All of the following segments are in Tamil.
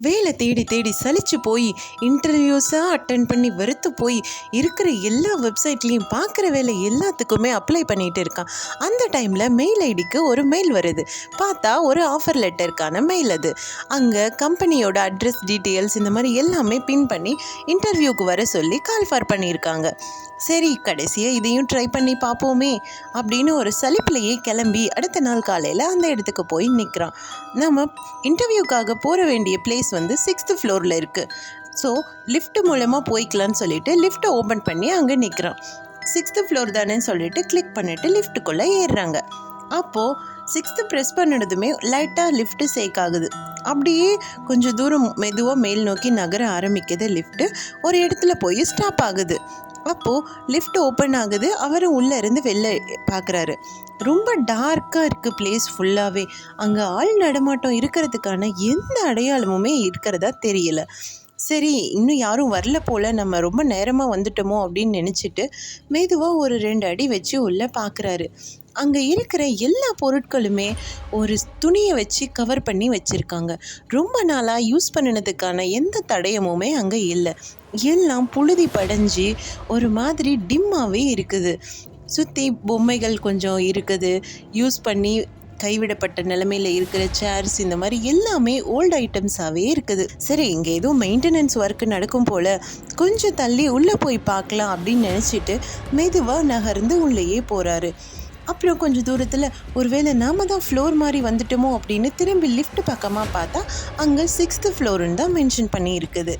வேலை தேடி தேடி சலிச்சு போய் இன்டர்வியூஸாக அட்டன் பண்ணி வெறுத்து போய் இருக்கிற எல்லா வெப்சைட்லேயும் பார்க்குற வேலை எல்லாத்துக்குமே அப்ளை பண்ணிகிட்டு இருக்கான். அந்த டைமில் மெயில் ஐடிக்கு ஒரு மெயில் வருது. பார்த்தா ஒரு ஆஃபர் லெட்டருக்கான மெயில் அது. அங்கே கம்பெனியோட அட்ரஸ் டீட்டெயில்ஸ் இந்த மாதிரி எல்லாமே பின் பண்ணி இன்டர்வியூக்கு வர சொல்லி கால் ஃபார் பண்ணியிருக்காங்க சரி கடைசியாக இதையும் ட்ரை பண்ணி பார்ப்போமே அப்படின்னு ஒரு சலிப்புலையே கிளம்பி அடுத்த நாள் காலையில் அந்த இடத்துக்கு போய் நிற்கிறான் நம்ம இன்டர்வியூக்காக போக வேண்டிய பிளேஸ் வந்து சிக்ஸ்த்து ஃப்ளோரில் இருக்குது ஸோ லிஃப்ட் மூலமாக போய்க்கலான்னு சொல்லிட்டு லிஃப்ட்டை ஓப்பன் பண்ணி அங்கே நிற்கிறான் சிக்ஸ்த்து ஃப்ளோர் தானேன்னு சொல்லிட்டு கிளிக் பண்ணிவிட்டு லிஃப்ட்டுக்குள்ளே ஏறுறாங்க. அப்போது சிக்ஸ்த்து ப்ரெஸ் பண்ணினதுமே லைட்டாக லிஃப்ட்டு சேக் ஆகுது. அப்படியே கொஞ்சம் தூரம் மெதுவாக மேல் நோக்கி நகர ஆரம்பிக்குது லிஃப்ட்டு ஒரு இடத்துல போய் ஸ்டாப் ஆகுது. அப்போது லிஃப்ட் ஓப்பன் ஆகுது. அவரும் உள்ளே இருந்து வெளில பார்க்குறாரு ரொம்ப டார்க்காக இருக்குது பிளேஸ் ஃபுல்லாகவே அங்கே ஆள் நடமாட்டம் இருக்கிறதுக்கான எந்த அடையாளமுமே இருக்கிறதா தெரியல. சரி இன்னும் யாரும் வரல போல். நம்ம ரொம்ப நேரமாக வந்துட்டோமோ அப்படின்னு நினச்சிட்டு மெதுவாக ஒரு ரெண்டு அடி வச்சு உள்ளே பார்க்குறாரு அங்கே இருக்கிற எல்லா பொருட்களுமே ஒரு துணியை வச்சு கவர் பண்ணி வச்சுருக்காங்க. ரொம்ப நாளாக யூஸ் பண்ணினதுக்கான எந்த தடயமுமே அங்கே இல்லை. எல்லாம் புழுதி படைஞ்சு ஒரு மாதிரி டிம்மாகவே இருக்குது. சுற்றி பொம்மைகள் கொஞ்சம் இருக்குது. யூஸ் பண்ணி கைவிடப்பட்ட நிலமையில இருக்கிற சேர்ஸ் இந்த மாதிரி எல்லாமே ஓல்டு ஐட்டம்ஸாகவே இருக்குது. சரி இங்கே எதுவும் மெயின்டெனன்ஸ் ஒர்க் நடக்கும் போல் கொஞ்சம் தள்ளி உள்ளே போய் பார்க்கலாம் அப்படின்னு நினச்சிட்டு மெதுவாக நகர்ந்து உள்ளேயே போகிறாரு அப்புறம் கொஞ்சம் தூரத்தில் ஒருவேளை நாம தான் ஃப்ளோர் மாதிரி வந்துட்டோமோ அப்படின்னு திரும்பி லிஃப்ட் பக்கமாக பார்த்தா அங்கே சிக்ஸ்த்து ஃப்ளோருன்னு தான் மென்ஷன் பண்ணியிருக்குது.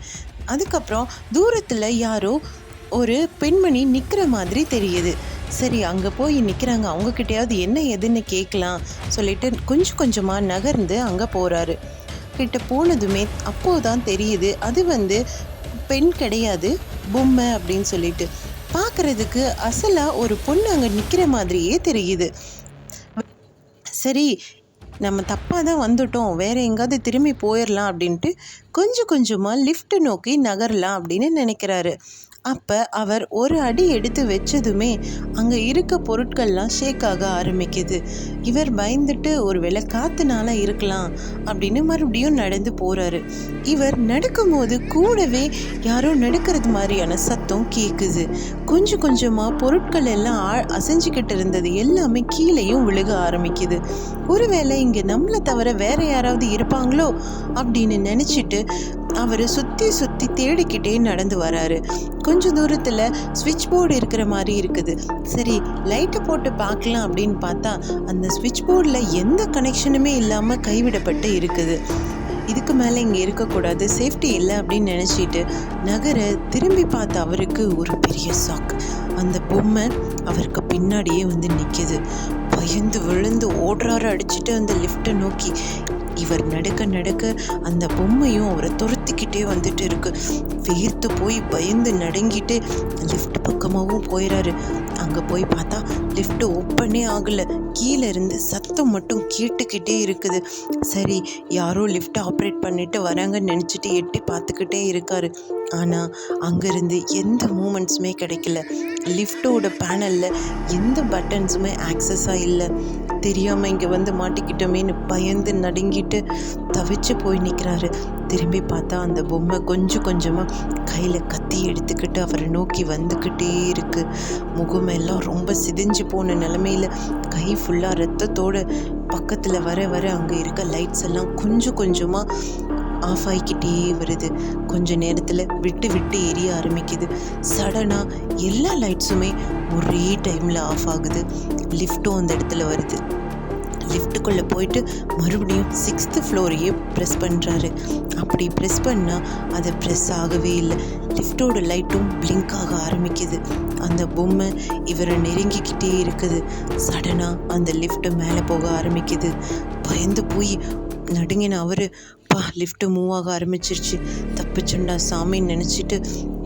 அதுக்கப்புறம் தூரத்தில் யாரோ ஒரு பெண்மணி நிற்கிற மாதிரி தெரியுது. சரி அங்கே போய் நிற்கிறாங்க அவங்கக்கிட்டையாவது என்ன எதுன்னு கேட்கலாம் சொல்லிட்டு கொஞ்சம் கொஞ்சமாக நகர்ந்து அங்கே போகிறாரு கிட்ட போனதுமே அப்போது தான் தெரியுது. அது வந்து பெண் கிடையாது பொம்மை அப்படின்னு சொல்லிட்டு. பார்க்குறதுக்கு அசலாக ஒரு பொண்ணு அங்கே நிற்கிற மாதிரியே தெரியுது. சரி நம்ம தப்பாக தான் வந்துட்டோம். வேறு எங்காவது திரும்பி போயிடலாம் அப்படின்ட்டு கொஞ்சம் கொஞ்சமாக லிஃப்ட் நோக்கி நகரலாம் அப்படின்னு நினைக்கிறாரு. அப்போ அவர் ஒரு அடி எடுத்து வச்சதுமே அங்கே இருக்க பொருட்கள்லாம் ஷேக் ஆக ஆரம்பிக்குது. இவர் பயந்துட்டு ஒரு வேளை காத்துனால இருக்கலாம் அப்படின்னு மறுபடியும் நடந்து போகிறாரு இவர் நடக்கும்போது கூடவே யாரோ நடக்கிறது மாதிரியான சத்தம் கேட்குது கொஞ்சம் கொஞ்சமாக பொருட்கள் எல்லாம் ஆ அசைஞ்சிக்கிட்டு இருந்தது எல்லாமே கீழேயும் விழுக ஆரம்பிக்குது. ஒருவேளை இங்கே நம்மளை தவிர வேற யாராவது இருப்பாங்களோ? அப்படின்னு நினச்சிட்டு அவர் சுற்றி சுற்றி தேடிக்கிட்டே நடந்து வராரு. கொஞ்சம் தூரத்தில் ஸ்விட்ச் போர்டு இருக்கிற மாதிரி இருக்குது. சரி லைட்டை போட்டு பார்க்கலாம் அப்படின்னு பார்த்தா அந்த ஸ்விட்ச் போர்டில் எந்த கனெக்ஷனுமே இல்லாமல் கைவிடப்பட்டு இருக்குது. இதுக்கு மேலே இங்கே இருக்கக்கூடாது சேஃப்டி இல்லை அப்படின்னு நினச்சிட்டு நகர திரும்பி பார்த்த அவருக்கு ஒரு பெரிய ஷாக் அந்த பொம்மை அவருக்கு பின்னாடியே வந்து நிற்கிது பயந்து விழுந்து ஓடுறாரு அடிச்சுட்டு அந்த லிஃப்ட்டை நோக்கி. இவர் நடக்க நடக்க அந்த பொம்மையும் அவரை துரத்திக்கிட்டே வந்துட்டு இருக்கு. வேர்த்து போய் பயந்து நடுங்கிட்டு லிஃப்ட் பக்கமாகவும் போயிடாரு அங்கே போய் பார்த்தா லிஃப்ட் ஓப்பனே ஆகலை. கீழே இருந்து சத்தம் மட்டும் கேட்டுக்கிட்டே இருக்குது. சரி யாரோ லிஃப்ட் ஆப்ரேட் பண்ணிட்டு வராங்கன்னு நினச்சிட்டு எட்டி பார்த்துக்கிட்டே இருக்காரு. ஆனால் அங்கேருந்து எந்த மூமெண்ட்ஸுமே கிடைக்கல. லிஃப்ட்டோட பேனலில் எந்த பட்டன்ஸுமே ஆக்சஸாக இல்லை. தெரியாமல் இங்கே வந்து மாட்டிக்கிட்டோமேன்னு பயந்து நடுங்கிட்டு தவிச்சு போய் நிற்கிறாரு திரும்பி பார்த்தா அந்த பொம்மை கொஞ்சம் கொஞ்சமாக கையில் கத்தி எடுத்துக்கிட்டு அவரை நோக்கி வந்துக்கிட்டே இருக்குது முகமெல்லாம் ரொம்ப சிதைஞ்சு போன நிலமையில கை ஃபுல்லாக ரத்தத்தோட பக்கத்தில் வர வர அங்கே இருக்க லைட்ஸ் எல்லாம் கொஞ்சம் கொஞ்சமாக ஆஃப் ஆகிக்கிட்டே வருது. கொஞ்ச நேரத்தில் விட்டு விட்டு எரிய ஆரம்பிக்குது. சடனாக எல்லா லைட்ஸுமே ஒரே டைமில் ஆஃப் ஆகுது. லிஃப்ட்டும் அந்த இடத்துல வருது. லிஃப்ட்டுக்குள்ளே போயிட்டு மறுபடியும் சிக்ஸ்த்து ஃப்ளோரையே ப்ரெஸ் பண்ணுறாரு அப்படி ப்ரெஸ் பண்ணால் அது ப்ரெஸ் ஆகவே இல்லை. லிஃப்ட்டோட லைட்டும் பிளிங்க் ஆக ஆரம்பிக்குது. அந்த பொம்மை இவரை நெருங்கிக்கிட்டே இருக்குது. சடனாக அந்த லிஃப்ட்டு மேலே போக ஆரம்பிக்குது. பயந்து போய் நடுங்கின அவர் அப்பா லிஃப்ட்டு மூவ் ஆக ஆரம்பிச்சிருச்சு. தப்பிச்சுண்டா சாமின்னு நினச்சிட்டு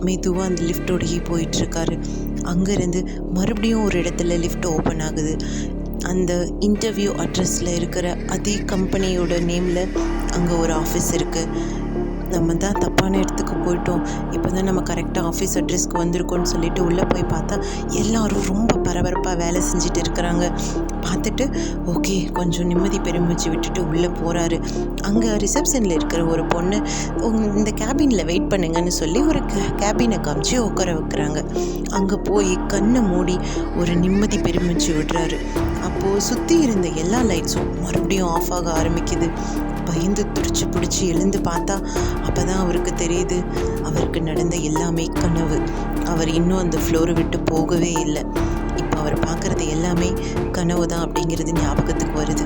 மெதுவாக அந்த லிஃப்டோடையே போயிட்டுருக்காரு. அங்கேருந்து மறுபடியும் ஒரு இடத்துல லிஃப்ட் ஓப்பன் ஆகுது. அந்த இன்டர்வியூ அட்ரஸில் இருக்கிற அதே கம்பெனியோட நேமில் அங்கே ஒரு ஆஃபீஸ் இருக்குது நம்ம தான் தப்பான இடத்துக்கு போயிட்டோம். இப்போ தான் நம்ம கரெக்டாக ஆஃபீஸ் அட்ரஸ்க்கு வந்திருக்கோம்னு சொல்லிட்டு உள்ளே போய் பார்த்தா எல்லாரும் ரொம்ப பரபரப்பாக வேலை செஞ்சுட்டு இருக்கிறாங்க. பார்த்துட்டு ஓகே கொஞ்சம் நிம்மதி பெருமிச்சு விட்டுட்டு உள்ளே போகிறாரு அங்கே ரிசப்ஷனில் இருக்கிற ஒரு பொண்ணு இந்த கேபினில் வெயிட் பண்ணுங்கன்னு சொல்லி ஒரு கேபினை காமிச்சு உட்கார வைக்கிறாங்க. அங்கே போய் கண்ணை மூடி ஒரு நிம்மதி பெருமிச்சு விடுறாரு. அப்போது சுற்றி இருந்த எல்லா லைட்ஸும் மறுபடியும் ஆஃப் ஆக ஆரம்பிக்குது. பயந்து துடிச்சு பிடிச்சி எழுந்து பார்த்தா அப்போ தான் அவருக்கு தெரியுது அவருக்கு நடந்த எல்லாமே கனவு. அவர் இன்னும் அந்த ஃப்ளோரை விட்டு போகவே இல்லை. அவர் பார்க்குறது எல்லாமே கனவு தான் அப்படிங்கிறது ஞாபகத்துக்கு வருது.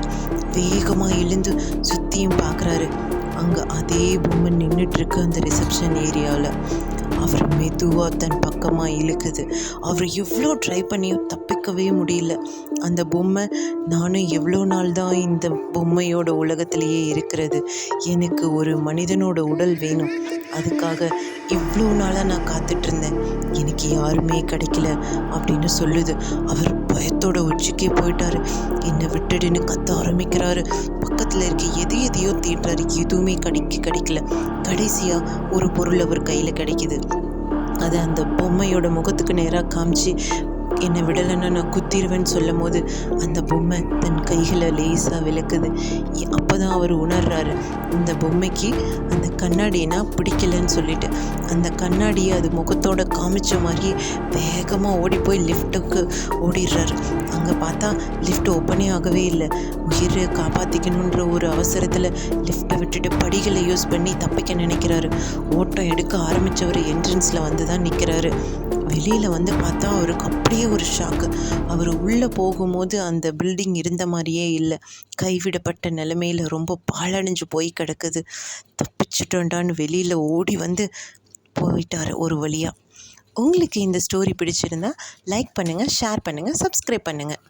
வேகமாக எழுந்து சுற்றியும் பார்க்குறாரு. அங்கே அதே பொம்மை நின்றுட்டுருக்கு அந்த ரிசப்ஷன் ஏரியாவில் அவர் மெதுவாக தன் பக்கமாக இழுக்குது. அவர் எவ்வளோ ட்ரை பண்ணியும் தப்பிக்கவே முடியல. அந்த பொம்மை நானும் எவ்வளோ நாள் தான் இந்த பொம்மையோட உலகத்திலேயே இருக்கிறது. எனக்கு ஒரு மனிதனோட உடல் வேணும். அதுக்காக இவ்வளோ நாளாக நான் காத்துட்ருந்தேன். எனக்கு யாருமே கிடைக்கல அப்படின்னு சொல்லுது. அவர் பயத்தோட உச்சிக்கே போயிட்டார். என்னை விட்டுடுன்னு கத்த ஆரம்பிக்கிறாரு. பக்கத்தில் இருக்க எது எதையோ தேடுறாரு. எதுவுமே கிடைக்க கிடைக்கல. கடைசியாக ஒரு பொருள் அவர் கையில் கிடைக்குது. அது அந்த பொம்மையோட முகத்துக்கு நேராக காமிச்சு என்னை விடலைன்னா நான் குத்திடுவேன்னு சொல்லும் போது அந்த பொம்மை தன் கைகளை லேசாக விளக்குது. அப்போ தான் அவர் உணர்றாரு இந்த பொம்மைக்கு அந்த கண்ணாடினா பிடிக்கலன்னு சொல்லிட்டு. அந்த கண்ணாடியை அது முகத்தோட காமிச்ச மாதிரி வேகமாக ஓடி போய் லிஃப்ட்டுக்கு ஓடிடுறாரு. அங்கே பார்த்தா லிஃப்ட் ஓப்பனே ஆகவே இல்லை. உயிரை காப்பாற்றிக்கணுன்ற ஒரு அவசரத்தில் லிஃப்ட்டை விட்டுட்டு படிகளை யூஸ் பண்ணி தப்பிக்க நினைக்கிறாரு. ஓட்டம் எடுக்க ஆரம்பித்தவர் என்ட்ரன்ஸில் வந்து தான் நிற்கிறாரு வெளியில் வந்து பார்த்தா அவருக்கு அப்படியே ஒரு ஷாக்கு அவர் உள்ளே போகும்போது அந்த பில்டிங் இருந்த மாதிரியே இல்லை. கைவிடப்பட்ட நிலமையில் ரொம்ப பாழடைஞ்சு போய் கிடக்குது. தப்பிச்சிட்டோண்டான்னு வெளியில் ஓடி வந்து போயிட்டார் ஒரு வழியாக உங்களுக்கு இந்த ஸ்டோரி பிடிச்சிருந்தா லைக் பண்ணுங்கள் ஷேர் பண்ணுங்கள் சப்ஸ்கிரைப் பண்ணுங்கள்